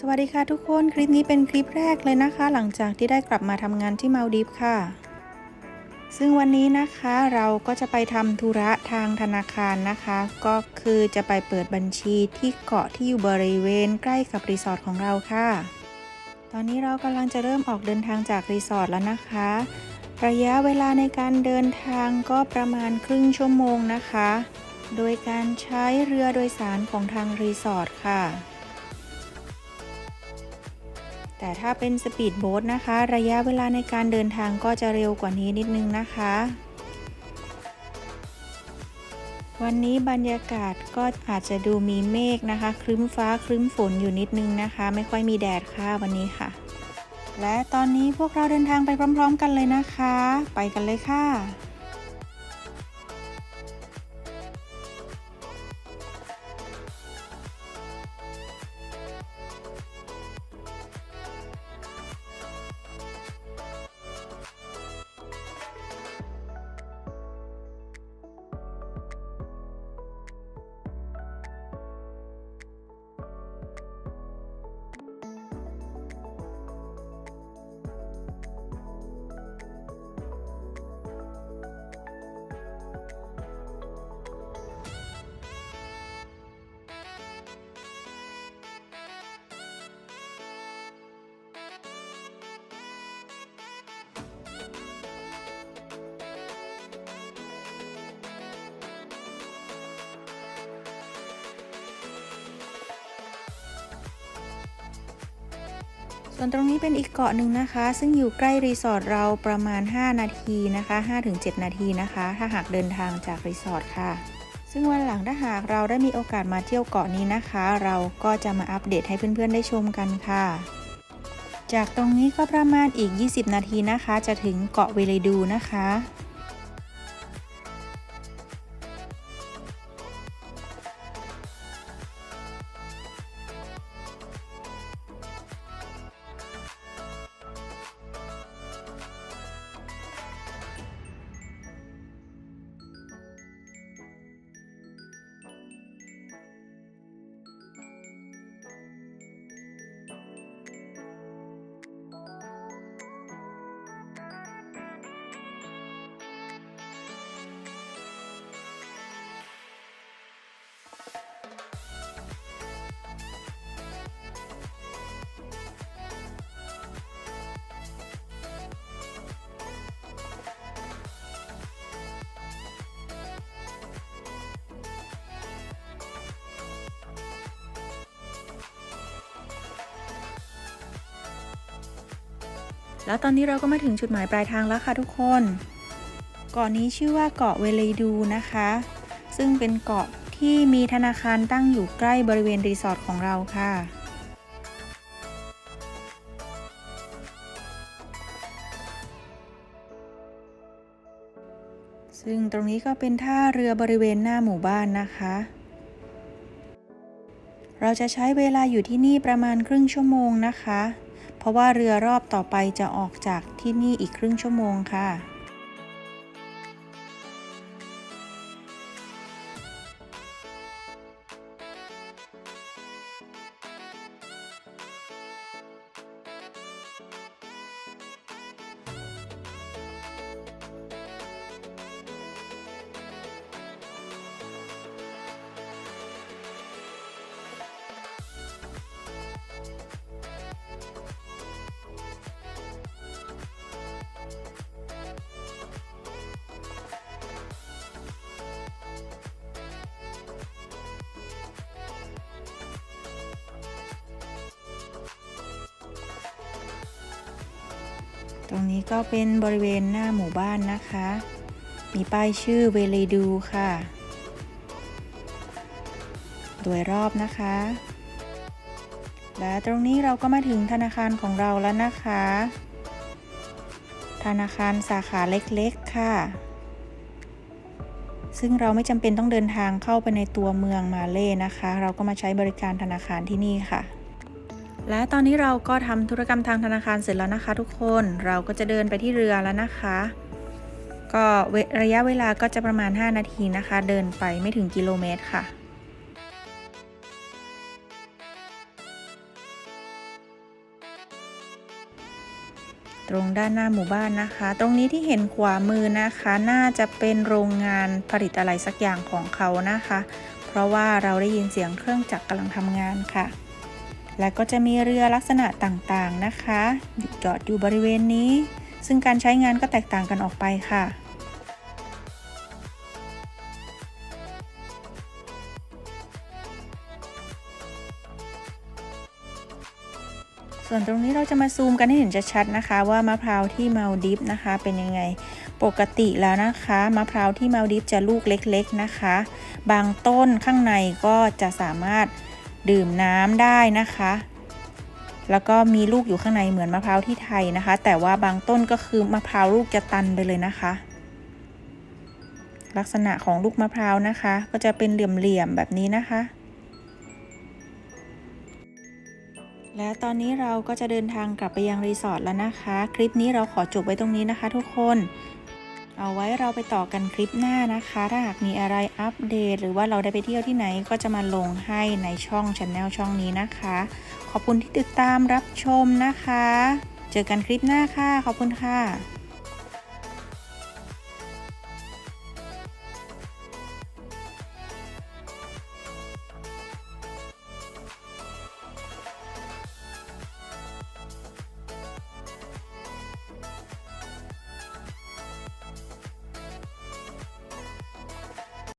สวัสดีค่ะทุกคนคลิปนี้เป็นคลิปแรกเลยนะคะ หลังจากที่ได้กลับมาทำงานที่มาลดีฟค่ะ ซึ่งวันนี้นะคะเราก็จะไปทำธุระทางธนาคารนะคะ ก็คือจะไปเปิดบัญชีที่เกาะที่อยู่บริเวณใกล้กับรีสอร์ทของเราค่ะ ตอนนี้เรากำลังจะเริ่มออกเดินทางจากรีสอร์ทแล้วนะคะ ระยะเวลาในการเดินทางก็ประมาณครึ่งชั่วโมงนะคะ โดยการใช้เรือโดยสารของทางรีสอร์ทค่ะ แต่ถ้าเป็นสปีดโบ๊ทนะคะ ระยะเวลาในการเดินทางก็จะเร็วกว่านี้นิดนึงนะคะ วันนี้บรรยากาศก็อาจจะดูมีเมฆนะคะ ครึ้มฟ้าครึ้มฝนอยู่นิดนึงนะคะ ไม่ค่อยมีแดดค่ะวันนี้ค่ะ และตอนนี้พวกเราเดินทางไปพร้อม ๆ กันเลยนะคะ ไปกันเลยค่ะ ส่วนตรงนี้เป็นอีกเกาะหนึ่งนะคะ ซึ่งอยู่ใกล้รีสอร์ทเราประมาณ 5 นาทีนะคะ 5-7 นาทีนะคะ ถ้าหากเดินทางจากรีสอร์ทค่ะ ซึ่งวันหลังถ้าหากเราได้มีโอกาสมาเที่ยวเกาะนี้นะคะ เราก็จะมาอัปเดตให้เพื่อนๆได้ชมกันค่ะ จากตรงนี้ก็ประมาณอีก 20 นาทีนะคะ จะถึงเกาะเวเลดูนะคะ แล้วตอนนี้เราก็มาถึงจุดหมายปลายทางแล้วค่ะทุกคน เกาะนี้ชื่อว่าเกาะเวเลดูนะคะ ซึ่งเป็นเกาะที่มีธนาคารตั้งอยู่ใกล้บริเวณรีสอร์ทของเราค่ะซึ่งตรงนี้ก็เป็นท่าเรือบริเวณหน้าหมู่บ้านนะคะ เราจะใช้เวลาอยู่ที่นี่ประมาณครึ่งชั่วโมงนะคะ เพราะว่าเรือรอบต่อไปจะออกจากที่นี่อีกครึ่งชั่วโมงค่ะ ตรงนี้ก็เป็นบริเวณหน้าหมู่บ้านนะคะ มีป้ายชื่อเวเลดูค่ะ โดยรอบนะคะ และตรงนี้เราก็มาถึงธนาคารของเราแล้วนะคะ ธนาคารสาขาเล็กๆค่ะ ซึ่งเราไม่จำเป็นต้องเดินทางเข้าไปในตัวเมืองมาเล่นะคะ เราก็มาใช้บริการธนาคารที่นี่ค่ะ และตอนนี้เราก็ทำธุรกรรมทางธนาคารเสร็จแล้วนะคะ ทุกคนเราก็จะเดินไปที่เรือแล้วนะคะ ก็ระยะเวลาก็จะประมาณ 5 นาทีนะคะ เดินไปไม่ถึงกิโลเมตรค่ะตรงด้านหน้าหมู่บ้านนะคะ ตรงนี้ที่เห็นขวามือนะคะ น่าจะเป็นโรงงานผลิตอะไรสักอย่างของเขานะคะ เพราะว่าเราได้ยินเสียงเครื่องจักรกำลังทำงานค่ะ และก็จะมีเรือลักษณะต่างๆนะคะจอดอยู่บริเวณนี้ ซึ่งการใช้งานก็แตกต่างกันออกไปค่ะส่วนตรงนี้เราจะมาซูมกันให้เห็นชัดๆนะคะ ว่ามะพร้าวที่มาลดิฟนะคะ เป็นยังไงปกติแล้วนะคะมะพร้าวที่มาลดิฟจะลูกเล็ก ๆนะคะ บางต้นข้างในก็จะสามารถ ดื่มน้ำได้นะคะ แล้วก็มีลูกอยู่ข้างในเหมือนมะพร้าวที่ไทยนะคะ แต่ว่าบางต้นก็คือมะพร้าวลูกจะตันไปเลยนะคะ ลักษณะของลูกมะพร้าวนะคะ ก็จะเป็นเหลี่ยมๆแบบนี้นะคะ และตอนนี้เราก็จะเดินทางกลับไปยังรีสอร์ทแล้วนะคะ คลิปนี้เราขอจบไว้ตรงนี้นะคะ ทุกคน เอาไว้เราไปต่อกันคลิปหน้านะคะ ถ้าหากมีอะไรอัปเดต หรือว่าเราได้ไปเที่ยวที่ไหนก็จะมาลงให้ในช่องช anel ช่องนี้นะคะ ขอบคุณที่ติดตามรับชมนะคะ เจอกันคลิปหน้าค่ะ ขอบคุณค่ะ